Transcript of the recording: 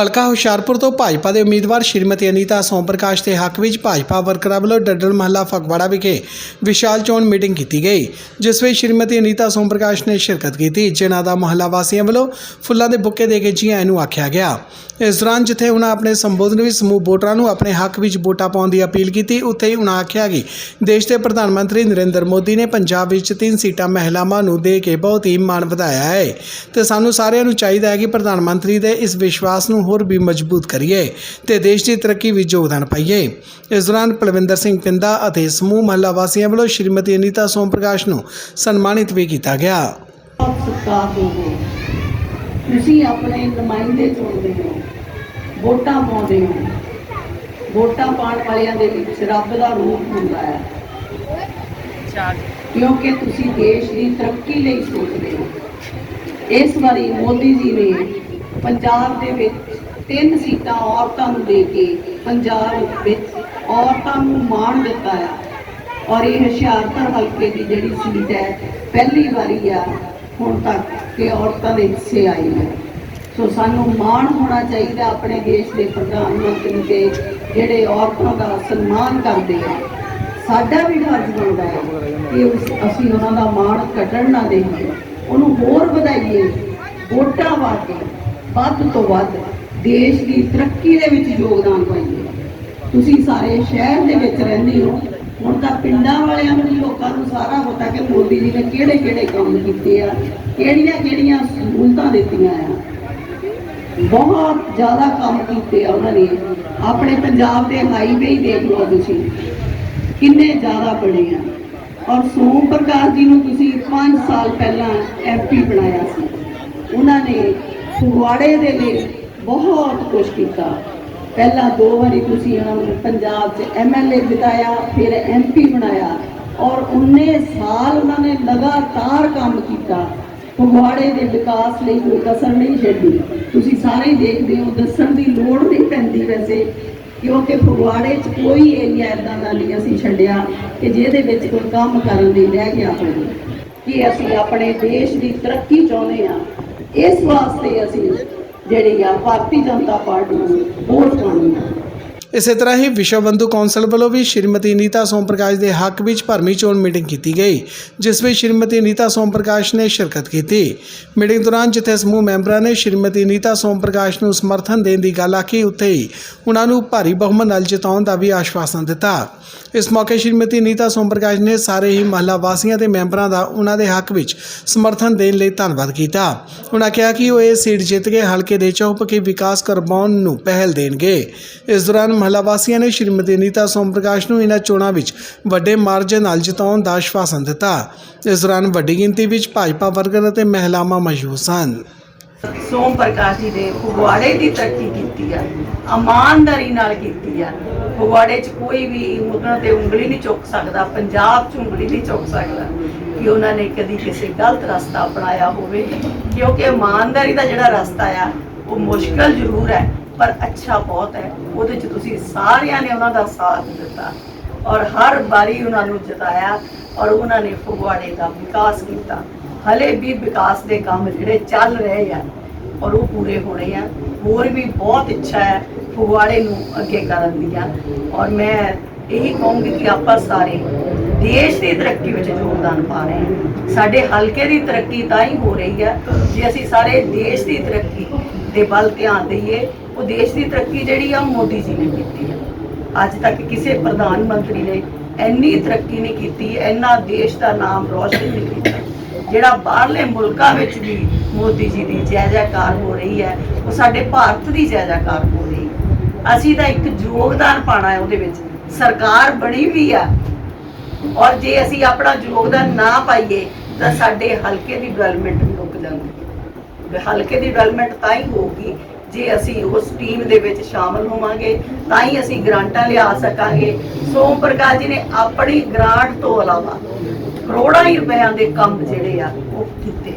ਹਲਕਾ ਹੁਸ਼ਿਆਰਪੁਰ ਤੋਂ ਭਾਜਪਾ ਦੇ ਉਮੀਦਵਾਰ ਸ਼੍ਰੀਮਤੀ ਅਨੀਤਾ ਸੋਮ ਪ੍ਰਕਾਸ਼ ਦੇ ਹੱਕ ਵਿੱਚ ਭਾਜਪਾ ਵਰਕਰਾਂ ਵੱਲੋਂ ਡੱਡਲ ਮਹੱਲਾ ਫਗਵਾੜਾ ਵਿਖੇ ਵਿਸ਼ਾਲ ਚੋਣ ਮੀਟਿੰਗ ਕੀਤੀ ਗਈ, ਜਿਸ ਵਿੱਚ ਸ਼੍ਰੀਮਤੀ ਅਨੀਤਾ ਸੋਮ ਪ੍ਰਕਾਸ਼ ਨੇ ਸ਼ਿਰਕਤ ਕੀਤੀ, ਜਿਨ੍ਹਾਂ ਦਾ ਮਹੱਲਾ ਵਾਸੀਆਂ ਵੱਲੋਂ ਫੁੱਲਾਂ ਦੇ ਬੁੱਕੇ ਦੇ ਕੇ ਜੀ ਆਇਆਂ ਨੂੰ ਆਖਿਆ ਗਿਆ। ਇਸ ਦੌਰਾਨ ਜਿੱਥੇ ਉਹਨਾਂ ਆਪਣੇ ਸੰਬੋਧਨ ਵਿੱਚ ਸਮੂਹ ਵੋਟਰਾਂ ਨੂੰ ਆਪਣੇ ਹੱਕ ਵਿੱਚ ਵੋਟਾਂ ਪਾਉਣ ਦੀ ਅਪੀਲ ਕੀਤੀ, ਉੱਥੇ ਹੀ ਉਹਨਾਂ ਆਖਿਆ ਕਿ ਦੇਸ਼ ਦੇ ਪ੍ਰਧਾਨ ਮੰਤਰੀ ਨਰਿੰਦਰ ਮੋਦੀ ਨੇ ਪੰਜਾਬ ਵਿੱਚ ਤਿੰਨ ਸੀਟਾਂ ਮਹਿਲਾਵਾਂ ਨੂੰ ਦੇ ਕੇ ਬਹੁਤ ਹੀ ਮਾਣ ਵਧਾਇਆ ਹੈ। ਤੇ ਸਾਨੂੰ ਸਾਰਿਆਂ ਨੂੰ ਚਾਹੀਦਾ ਹੈ ਕਿ ਪ੍ਰਧਾਨ ਮੰਤਰੀ ਦੇ ਇਸ ਵਿਸ਼ਵਾਸ ਨੂੰ ਹੋਰ ਵੀ ਮਜ਼ਬੂਤ ਕਰੀਏ ਤੇ ਦੇਸ਼ ਦੀ ਤਰੱਕੀ ਵਿੱਚ ਯੋਗਦਾਨ ਪਾਈਏ। ਇਸ ਦੌਰਾਨ ਪਲਵਿੰਦਰ ਸਿੰਘ ਪਿੰਦਾ ਅਤੇ ਸਮੂਹ ਮਹੱਲਾ ਵਾਸੀਆਂ ਵੱਲੋਂ ਸ਼੍ਰੀਮਤੀ ਅਨੀਤਾ ਸੋਮ ਪ੍ਰਕਾਸ਼ ਨੂੰ ਸਨਮਾਨਿਤ ਵੀ ਕੀਤਾ ਗਿਆ। ਆਪ ਸਤਿਕਾਰ ਦੋਗੇ ਤੁਸੀਂ ਆਪਣੇ ਨੁਮਾਇੰਦੇ ਚੁਣਦੇ ਹੋ। ਵੋਟਾਂ ਪਾਉਂਦੇ ਹੋ। ਵੋਟਾਂ ਪਾਉਣ ਵਾਲਿਆਂ ਦੇ ਵਿੱਚ ਰੱਬ ਦਾ ਰੂਪ ਹੁੰਦਾ ਹੈ। ਕਿਉਂਕਿ ਤੁਸੀਂ ਦੇਸ਼ ਦੀ ਤਰੱਕੀ ਲਈ ਸੋਚਦੇ ਹੋ। ਇਸ ਵਾਰੀ ਮੋਦੀ ਜੀ ਨੇ ਪੰਜਾਬ ਦੇ ਵਿੱਚ ਤਿੰਨ ਸੀਟਾਂ ਔਰਤਾਂ ਨੂੰ ਦੇ ਕੇ ਪੰਜਾਬ ਵਿੱਚ ਔਰਤਾਂ ਨੂੰ ਮਾਣ ਦਿੱਤਾ ਆ। ਔਰ ਇਹ ਹੁਸ਼ਿਆਰਪੁਰ ਹਲਕੇ ਦੀ ਜਿਹੜੀ ਸੀਟ ਹੈ, ਪਹਿਲੀ ਵਾਰੀ ਆ, ਹੁਣ ਤੱਕ ਕਿ ਔਰਤਾਂ ਦੇ ਹਿੱਸੇ ਆਈ ਹੈ। ਸੋ ਸਾਨੂੰ ਮਾਣ ਹੋਣਾ ਚਾਹੀਦਾ ਆਪਣੇ ਦੇਸ਼ ਦੇ ਪ੍ਰਧਾਨ ਮੰਤਰੀ ਤੇ ਜਿਹੜੇ ਔਰਤਾਂ ਦਾ ਸਨਮਾਨ ਕਰਦੇ ਆ। ਸਾਡਾ ਵੀ ਫਰਜ਼ ਬਣਦਾ ਹੈ ਕਿ ਉਸ- ਅਸੀਂ ਉਹਨਾਂ ਦਾ ਮਾਣ ਕੱਢਣ ਨਾ ਦੇਈਏ। ਉਹਨੂੰ ਹੋਰ ਵਧਾਈਏ, ਵੋਟਾਂ ਪਾ ਕੇ। ਵੱਧ ਤੋਂ ਵੱਧ ਦੇਸ਼ ਦੀ ਤਰੱਕੀ ਦੇ ਵਿੱਚ ਯੋਗਦਾਨ ਪਾਈਏ। ਤੁਸੀਂ ਸਾਰੇ ਸ਼ਹਿਰ ਦੇ ਵਿੱਚ ਰਹਿੰਦੇ ਹੋ। ਹੁਣ ਤਾਂ ਪਿੰਡਾਂ ਵਾਲਿਆਂ ਨੂੰ ਲੋਕਾਂ ਨੂੰ ਸਾਰਾ ਪਤਾ ਕਿ ਮੋਦੀ ਜੀ ਨੇ ਕਿਹੜੇ ਕਿਹੜੇ ਕੰਮ ਕੀਤੇ ਆ, ਕਿਹੜੀਆਂ ਕਿਹੜੀਆਂ ਸਹੂਲਤਾਂ ਦਿੱਤੀਆਂ ਆ। ਬਹੁਤ ਜ਼ਿਆਦਾ ਕੰਮ ਕੀਤੇ ਆ ਉਹਨਾਂ ਨੇ। ਆਪਣੇ ਪੰਜਾਬ ਦੇ ਹਾਈਵੇ ਹੀ ਦੇਖ ਲਓ ਤੁਸੀਂ, ਕਿੰਨੇ ਜ਼ਿਆਦਾ ਬਣੇ ਆ। ਔਰ ਸੋਮ ਪ੍ਰਕਾਸ਼ ਜੀ ਨੂੰ ਤੁਸੀਂ 5 ਸਾਲ ਪਹਿਲਾਂ ਐਮਪੀ ਬਣਾਇਆ ਸੀ। ਉਹਨਾਂ ਨੇ ਫਗਵਾੜੇ ਦੇ ਲਈ ਬਹੁਤ ਕੁਝ ਕੀਤਾ। ਪਹਿਲਾਂ ਦੋ ਵਾਰੀ ਤੁਸੀਂ ਉਹਨਾਂ ਨੂੰ ਪੰਜਾਬ 'ਚ ਐਮਐਲਏ ਬਿਤਾਇਆ ਫਿਰ ਐਮਪੀ ਬਣਾਇਆ ਔਰ 19 ਸਾਲ ਉਹਨਾਂ ਨੇ ਲਗਾਤਾਰ ਕੰਮ ਕੀਤਾ। ਫਗਵਾੜੇ ਦੇ ਵਿਕਾਸ ਲਈ ਕੋਈ ਕਸਰ ਨਹੀਂ ਛੱਡੀ। ਤੁਸੀਂ ਸਾਰੇ ਦੇਖਦੇ ਹੋ, ਦੱਸਣ ਦੀ ਲੋੜ ਨਹੀਂ ਪੈਂਦੀ ਵੈਸੇ, ਕਿਉਂਕਿ ਫਗਵਾੜੇ 'ਚ ਕੋਈ ਏਰੀਆ ਇਦਾਂ ਦਾ ਨਹੀਂ ਅਸੀਂ ਛੱਡਿਆ ਕਿ ਜਿਹਦੇ ਵਿੱਚ ਕੋਈ ਕੰਮ ਕਰਨ ਲਈ ਰਹਿ ਗਿਆ ਹੋਵੇ। ਕਿ ਅਸੀਂ ਆਪਣੇ ਦੇਸ਼ ਦੀ ਤਰੱਕੀ ਚਾਹੁੰਦੇ ਆ ਇਸ ਵਾਸਤੇ ਅਸੀਂ ਜਿਹੜੀ ਆ ਭਾਰਤੀ ਜਨਤਾ ਪਾਰਟੀ ਨੂੰ ਵੋਟ ਪਾਉਣੀ ਆ ਇਸੇ ਤਰ੍ਹਾਂ ਹੀ ਵਿਸ਼ਵ ਬੰਧੂ ਕੌਂਸਲ ਵੱਲੋਂ ਵੀ ਸ਼੍ਰੀਮਤੀ ਨੀਤਾ ਸੋਮ ਪ੍ਰਕਾਸ਼ ਦੇ ਹੱਕ ਵਿੱਚ ਭਰਮੀ ਚੋਣ ਮੀਟਿੰਗ ਕੀਤੀ ਗਈ, ਜਿਸ ਵਿੱਚ ਸ਼੍ਰੀਮਤੀ ਨੀਤਾ ਸੋਮ ਪ੍ਰਕਾਸ਼ ਨੇ ਸ਼ਿਰਕਤ ਕੀਤੀ। ਮੀਟਿੰਗ ਦੌਰਾਨ ਜਿੱਥੇ ਸਮੂਹ ਮੈਂਬਰਾਂ ਨੇ ਸ਼੍ਰੀਮਤੀ ਨੀਤਾ ਸੋਮ ਪ੍ਰਕਾਸ਼ ਨੂੰ ਸਮਰਥਨ ਦੇਣ ਦੀ ਗੱਲ ਆਖੀ, ਉੱਥੇ ਹੀ ਉਹਨਾਂ ਨੂੰ ਭਾਰੀ ਬਹੁਮਤ ਨਾਲ ਜਿਤਾਉਣ ਦਾ ਵੀ ਆਸ਼ਵਾਸਨ ਦਿੱਤਾ। ਇਸ ਮੌਕੇ ਸ਼੍ਰੀਮਤੀ ਨੀਤਾ ਸੋਮ ਪ੍ਰਕਾਸ਼ ਨੇ ਸਾਰੇ ਹੀ ਮਹੱਲਾ ਵਾਸੀਆਂ ਤੇ ਮੈਂਬਰਾਂ ਦਾ ਉਹਨਾਂ ਦੇ ਹੱਕ ਵਿੱਚ ਸਮਰਥਨ ਦੇਣ ਲਈ ਧੰਨਵਾਦ ਕੀਤਾ। ਉਹਨਾਂ ਕਿਹਾ ਕਿ ਉਹ ਇਹ ਸੀਟ ਜਿੱਤ ਕੇ ਹਲਕੇ ਦੇ ਚੌਪਕੀ ਵਿਕਾਸ ਕਰਵਾਉਣ ਨੂੰ ਪਹਿਲ ਦੇਣਗੇ। ਇਸ ਦੌਰਾਨ ਮਹੱਲਾ ਵਾਸੀਆਂ ਨੇ ਸ਼੍ਰੀਮਤੀ ਨੀਤਾ ਸੋਮ ਪ੍ਰਕਾਸ਼ ਨੂੰ ਇਹਨਾਂ ਚੋਣਾਂ ਵਿੱਚ ਵੱਡੇ ਮਾਰਜਨ ਨਾਲ ਜਿਤਾਉਣ ਦਾ ਆਸ਼ਵਾਸਨ ਦਿੱਤਾ। ਇਸ ਦੌਰਾਨ ਵੱਡੀ ਗਿਣਤੀ ਵਿੱਚ ਭਾਜਪਾ ਵਰਕਰ ਅਤੇ ਮਹਿਲਾਵਾਂ ਮੌਜੂਦ ਸਨ। ਸੋਮ ਪ੍ਰਕਾਸ਼ ਜੀ ਨੇ ਫਗਵਾੜੇ ਦੀ ਤਰੱਕੀ ਕੀਤੀ ਆ, ਇਮਾਨਦਾਰੀ ਨਾਲ ਕੀਤੀ ਆ। ਫਗਵਾੜੇ 'ਚ ਕੋਈ ਵੀ ਉਹਨਾਂ ਤੇ ਉਂਗਲੀ ਨਹੀਂ ਚੁੱਕ ਸਕਦਾ, ਪੰਜਾਬ 'ਚ ਉਂਗਲੀ ਨਹੀਂ ਚੁੱਕ ਸਕਦਾ ਕਿ ਉਹਨਾਂ ਨੇ ਕਦੀ ਕਿਸੇ ਗਲਤ ਰਸਤਾ ਅਪਣਾਇਆ ਹੋਵੇ, ਕਿਉਂਕਿ ਇਮਾਨਦਾਰੀ ਦਾ ਜਿਹੜਾ ਰਸਤਾ ਆ, ਉਹ ਮੁਸ਼ਕਲ ਜ਼ਰੂਰ ਹੈ। ਪਰ ਅੱਛਾ ਬਹੁਤ ਹੈ। ਉਹਦੇ 'ਚ ਤੁਸੀਂ ਸਾਰਿਆਂ ਨੇ ਉਹਨਾਂ ਦਾ ਸਾਥ ਦਿੱਤਾ। ਔਰ ਹਰ ਵਾਰੀ ਉਹਨਾਂ ਨੂੰ ਜਿਤਾਇਆ ਔਰ ਉਹਨਾਂ ਨੇ ਫਗਵਾੜੇ ਦਾ ਵਿਕਾਸ ਕੀਤਾ। ਹਲੇ ਵੀ ਵਿਕਾਸ ਦੇ ਕੰਮ ਜਿਹੜੇ ਚੱਲ ਰਹੇ ਆ, ਔਰ ਉਹ ਪੂਰੇ ਹੋਣੇ ਆ। ਹੋਰ ਵੀ ਬਹੁਤ ਇੱਛਾ ਹੈ ਫਗਵਾੜੇ ਨੂੰ ਅੱਗੇ ਕਰਨ ਦੀਆਂ ਔਰ ਮੈਂ ਇਹੀ ਕਹੂੰਗੀ ਕਿ ਆਪਾਂ ਸਾਰੇ ਦੇਸ਼ ਦੀ ਤਰੱਕੀ ਵਿੱਚ ਯੋਗਦਾਨ ਪਾ ਰਹੇ ਹਾਂ। ਸਾਡੇ ਹਲਕੇ ਦੀ ਤਰੱਕੀ ਤਾਂ ਹੀ ਹੋ ਰਹੀ ਹੈ ਜੇ ਅਸੀਂ ਸਾਰੇ ਦੇਸ਼ ਦੀ ਤਰੱਕੀ ਦੇ ਵੱਲ ਧਿਆਨ ਦਈਏ ਉਹ ਦੇਸ਼ ਦੀ ਤਰੱਕੀ ਜਿਹੜੀ ਆ ਉਹ ਮੋਦੀ ਜੀ ਨੇ ਕੀਤੀ ਹੈ। ਅੱਜ ਤੱਕ ਕਿਸੇ ਪ੍ਰਧਾਨ ਮੰਤਰੀ ਨੇ ਇੰਨੀ ਤਰੱਕੀ ਨਹੀਂ ਕੀਤੀ, ਇੰਨਾ ਦੇਸ਼ ਦਾ ਨਾਮ ਰੋਸ਼ਨ ਨਹੀਂ ਕੀਤਾ। ਜਿਹੜਾ ਬਾਹਰਲੇ ਮੁਲਕਾਂ ਵਿੱਚ ਵੀ ਮੋਦੀ ਜੀ ਦੀ ਜੈ ਜੈਕਾਰ ਹੋ ਰਹੀ ਹੈ, ਉਹ ਸਾਡੇ ਭਾਰਤ ਦੀ ਜੈ ਜੈਕਾਰ ਹੋ ਰਹੀ ਹੈ। ਅਸੀਂ ਤਾਂ ਇੱਕ ਯੋਗਦਾਨ ਪਾਣਾ ਹੈ ਉਹਦੇ ਵਿੱਚ। ਸਰਕਾਰ ਬਣੀ ਵੀ ਆ। ਔਰ ਜੇ ਅਸੀਂ ਆਪਣਾ ਯੋਗਦਾਨ ਨਾ ਪਾਈਏ, ਤਾਂ ਸਾਡੇ ਹਲਕੇ ਦੀ ਡਿਵੈਲਪਮੈਂਟ ਰੁਕ ਜਾਂਦੀ ਹੈ। ਹਲਕੇ ਦੀ ਡਿਵੈਲਪਮੈਂਟ ਤਾਂ ਹੀ ਹੋਊਗੀ ਜੇ ਅਸੀਂ ਉਸ ਟੀਮ ਦੇ ਵਿੱਚ ਸ਼ਾਮਲ ਹੋਵਾਂਗੇ, ਤਾਂ ਹੀ ਅਸੀਂ ਗ੍ਰਾਂਟਾਂ ਲਿਆ ਸਕਾਂਗੇ। ਸੋਮ ਪ੍ਰਕਾਸ਼ ਜੀ ਨੇ ਆਪਣੀ ਗ੍ਰਾਂਟ ਤੋਂ ਇਲਾਵਾ ਕਰੋੜਾਂ ਹੀ ਰੁਪਇਆਂ ਦੇ ਕੰਮ ਜਿਹੜੇ ਆ, ਉਹ ਕੀਤੇ।